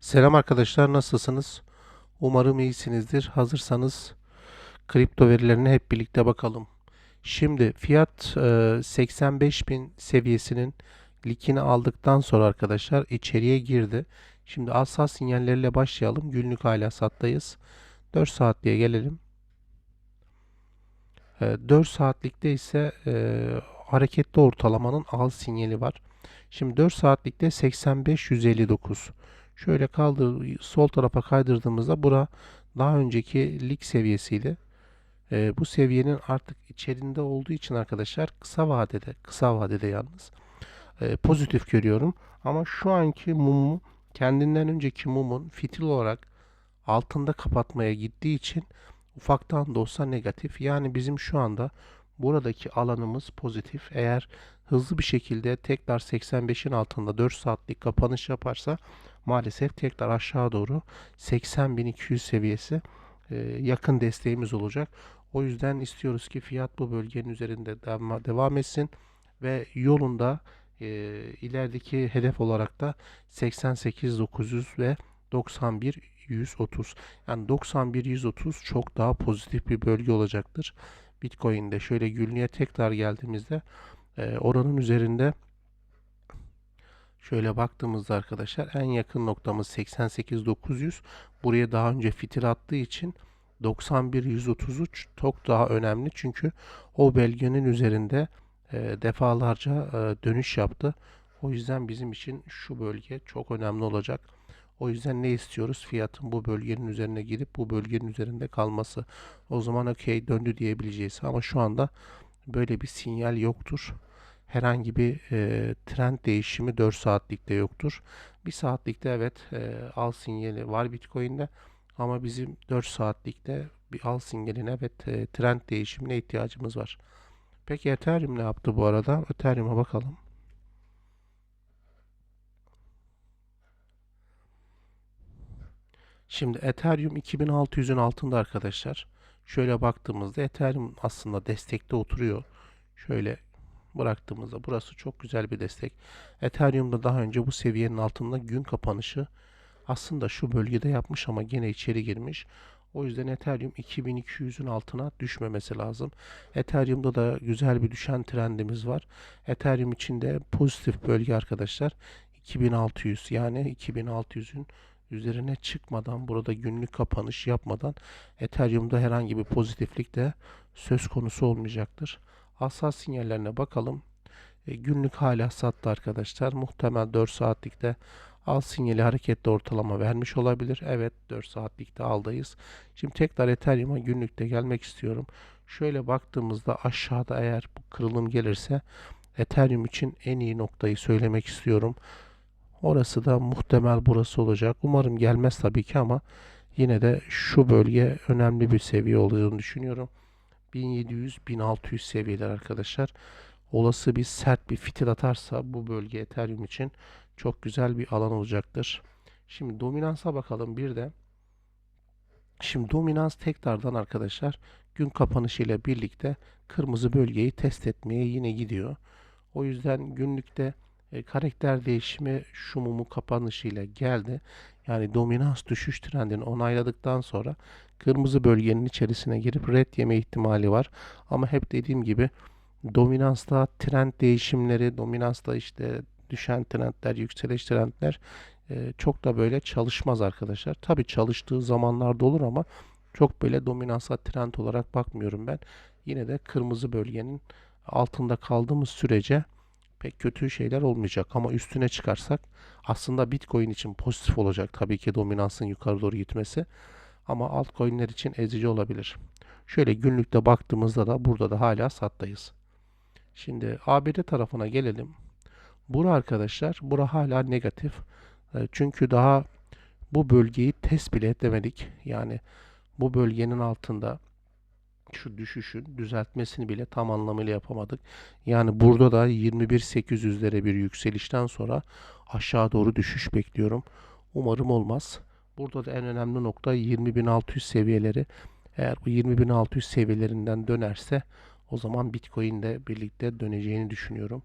Selam arkadaşlar, nasılsınız? Umarım iyisinizdir. Hazırsanız kripto verilerine hep birlikte bakalım. Şimdi fiyat e, 85.000 seviyesinin likini aldıktan sonra arkadaşlar içeriye girdi. Şimdi al sat sinyalleriyle başlayalım. Günlük hala sattayız. 4 saatliğe gelelim. E, 4 saatlikte ise e, hareketli ortalamanın al sinyali var. Şimdi 4 saatlikte 85-159. Şöyle kaldır sol tarafa kaydırdığımızda bura daha önceki lig seviyesiydi. Ee, bu seviyenin artık içerisinde olduğu için arkadaşlar kısa vadede kısa vadede yalnız e, pozitif görüyorum. Ama şu anki mumu kendinden önceki mumun fitil olarak altında kapatmaya gittiği için ufaktan da olsa negatif. Yani bizim şu anda buradaki alanımız pozitif. Eğer hızlı bir şekilde tekrar 85'in altında 4 saatlik kapanış yaparsa maalesef tekrar aşağı doğru 80.200 seviyesi e, yakın desteğimiz olacak. O yüzden istiyoruz ki fiyat bu bölgenin üzerinde devam etsin ve yolunda e, ilerideki hedef olarak da 88.900 ve 91 130. Yani 91 130 çok daha pozitif bir bölge olacaktır. Bitcoin'de şöyle günlüğe tekrar geldiğimizde e, oranın üzerinde şöyle baktığımızda arkadaşlar en yakın noktamız 88.900. Buraya daha önce fitil attığı için 91.133 çok daha önemli. Çünkü o belgenin üzerinde e, defalarca e, dönüş yaptı. O yüzden bizim için şu bölge çok önemli olacak. O yüzden ne istiyoruz? Fiyatın bu bölgenin üzerine girip bu bölgenin üzerinde kalması. O zaman okey döndü diyebileceğiz. Ama şu anda böyle bir sinyal yoktur. Herhangi bir e, trend değişimi 4 saatlikte yoktur. 1 saatlikte evet e, al sinyali var Bitcoin'de. Ama bizim 4 saatlikte bir al sinyaline ve e, trend değişimine ihtiyacımız var. Peki Ethereum ne yaptı bu arada? Ethereum'a bakalım. Şimdi Ethereum 2600'ün altında arkadaşlar. Şöyle baktığımızda Ethereum aslında destekte oturuyor. Şöyle bıraktığımızda burası çok güzel bir destek. Ethereum'da daha önce bu seviyenin altında gün kapanışı aslında şu bölgede yapmış ama gene içeri girmiş. O yüzden Ethereum 2200'ün altına düşmemesi lazım. Ethereum'da da güzel bir düşen trendimiz var. Ethereum içinde pozitif bölge arkadaşlar 2600 yani 2600'ün üzerine çıkmadan burada günlük kapanış yapmadan Ethereum'da herhangi bir pozitiflik de söz konusu olmayacaktır. Hassas sinyallerine bakalım. E, günlük hala sattı arkadaşlar. Muhtemel 4 saatlikte al sinyali hareketli ortalama vermiş olabilir. Evet 4 saatlikte aldayız. Şimdi tekrar Ethereum'a günlükte gelmek istiyorum. Şöyle baktığımızda aşağıda eğer bu kırılım gelirse Ethereum için en iyi noktayı söylemek istiyorum. Orası da muhtemel burası olacak. Umarım gelmez tabii ki ama yine de şu bölge önemli bir seviye olduğunu düşünüyorum. 1700-1600 seviyeler arkadaşlar. Olası bir sert bir fitil atarsa bu bölge Ethereum için çok güzel bir alan olacaktır. Şimdi dominansa bakalım bir de. Şimdi dominans tekrardan arkadaşlar gün kapanışı ile birlikte kırmızı bölgeyi test etmeye yine gidiyor. O yüzden günlükte e, karakter değişimi şu mumu kapanışıyla geldi. Yani dominans düşüş trendini onayladıktan sonra kırmızı bölgenin içerisine girip red yeme ihtimali var. Ama hep dediğim gibi dominansta trend değişimleri, dominansta işte düşen trendler, yükseliş trendler e, çok da böyle çalışmaz arkadaşlar. Tabi çalıştığı zamanlarda olur ama çok böyle dominansa trend olarak bakmıyorum ben. Yine de kırmızı bölgenin altında kaldığımız sürece pek kötü şeyler olmayacak. Ama üstüne çıkarsak aslında Bitcoin için pozitif olacak tabii ki dominansın yukarı doğru gitmesi. Ama altcoin'ler için ezici olabilir. Şöyle günlükte baktığımızda da burada da hala sattayız. Şimdi ABD tarafına gelelim. Bura arkadaşlar, bura hala negatif. E, çünkü daha bu bölgeyi test bile edemedik. Yani bu bölgenin altında şu düşüşün düzeltmesini bile tam anlamıyla yapamadık. Yani burada da 21.800'lere bir yükselişten sonra aşağı doğru düşüş bekliyorum. Umarım olmaz. Burada da en önemli nokta 20.600 seviyeleri. Eğer bu 20.600 seviyelerinden dönerse o zaman Bitcoin de birlikte döneceğini düşünüyorum.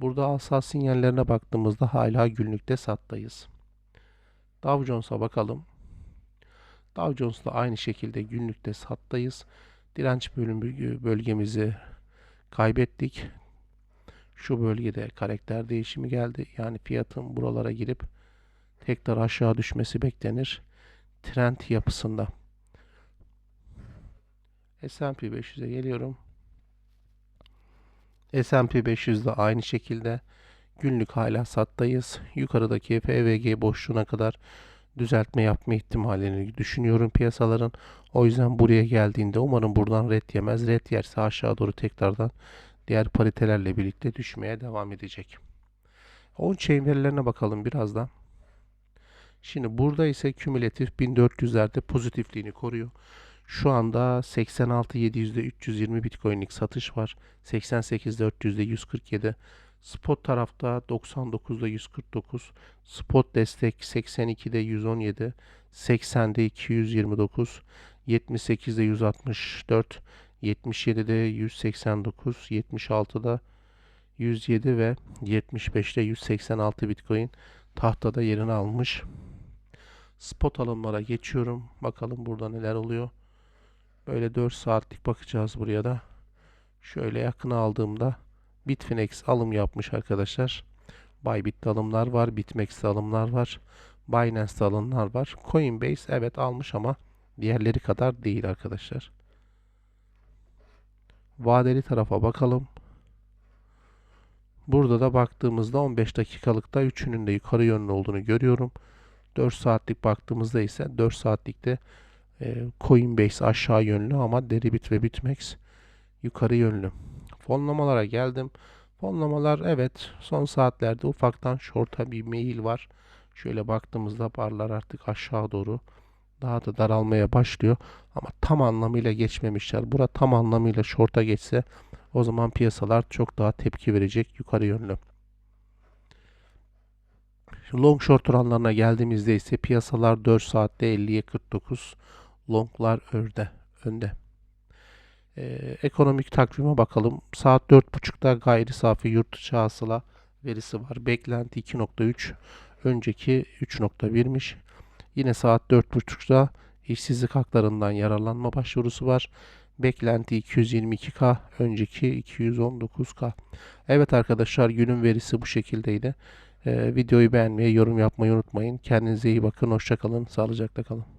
Burada alsat sinyallerine baktığımızda hala günlükte sattayız. Dow Jones'a bakalım. Dow Jones'da aynı şekilde günlükte sattayız. Direnç bölümü bölgemizi kaybettik. Şu bölgede karakter değişimi geldi. Yani fiyatın buralara girip tekrar aşağı düşmesi beklenir. Trend yapısında. S&P 500'e geliyorum. S&P 500'de aynı şekilde günlük hala sattayız. Yukarıdaki FVG boşluğuna kadar düzeltme yapma ihtimalini düşünüyorum piyasaların. O yüzden buraya geldiğinde umarım buradan red yemez. Red yerse aşağı doğru tekrardan diğer paritelerle birlikte düşmeye devam edecek. On chain verilerine bakalım birazdan. Şimdi burada ise kümülatif 1400'lerde pozitifliğini koruyor. Şu anda 86.700'de 320 Bitcoin'lik satış var. 88.400'de 147. Spot tarafta 99'da 149. Spot destek 82'de 117. 80'de 229. 78'de 164. 77'de 189. 76'da 107 ve 75'te 186 Bitcoin tahtada yerini almış. Spot alımlara geçiyorum. Bakalım burada neler oluyor. Böyle 4 saatlik bakacağız buraya da. Şöyle yakına aldığımda Bitfinex alım yapmış arkadaşlar. Bybit'te alımlar var. BitMEX'te alımlar var. Binance'te alımlar var. Coinbase evet almış ama diğerleri kadar değil arkadaşlar. Vadeli tarafa bakalım. Burada da baktığımızda 15 dakikalıkta üçünün de yukarı yönlü olduğunu görüyorum. 4 saatlik baktığımızda ise 4 saatlikte e, Coinbase aşağı yönlü ama Deribit ve Bitmex yukarı yönlü. Fonlamalara geldim. Fonlamalar evet son saatlerde ufaktan short'a bir meyil var. Şöyle baktığımızda barlar artık aşağı doğru daha da daralmaya başlıyor. Ama tam anlamıyla geçmemişler. Bura tam anlamıyla short'a geçse o zaman piyasalar çok daha tepki verecek yukarı yönlü. Long short oranlarına geldiğimizde ise piyasalar 4 saatte 50'ye 49. Longlar örde, önde. Ee, ekonomik takvime bakalım. Saat 4.30'da gayri safi yurt içi hasıla verisi var. Beklenti 2.3. Önceki 3.1'miş. Yine saat 4.30'da işsizlik haklarından yararlanma başvurusu var. Beklenti 222K, önceki 219K. Evet arkadaşlar günün verisi bu şekildeydi. Ee, videoyu beğenmeyi, yorum yapmayı unutmayın. Kendinize iyi bakın, hoşçakalın, sağlıcakla kalın.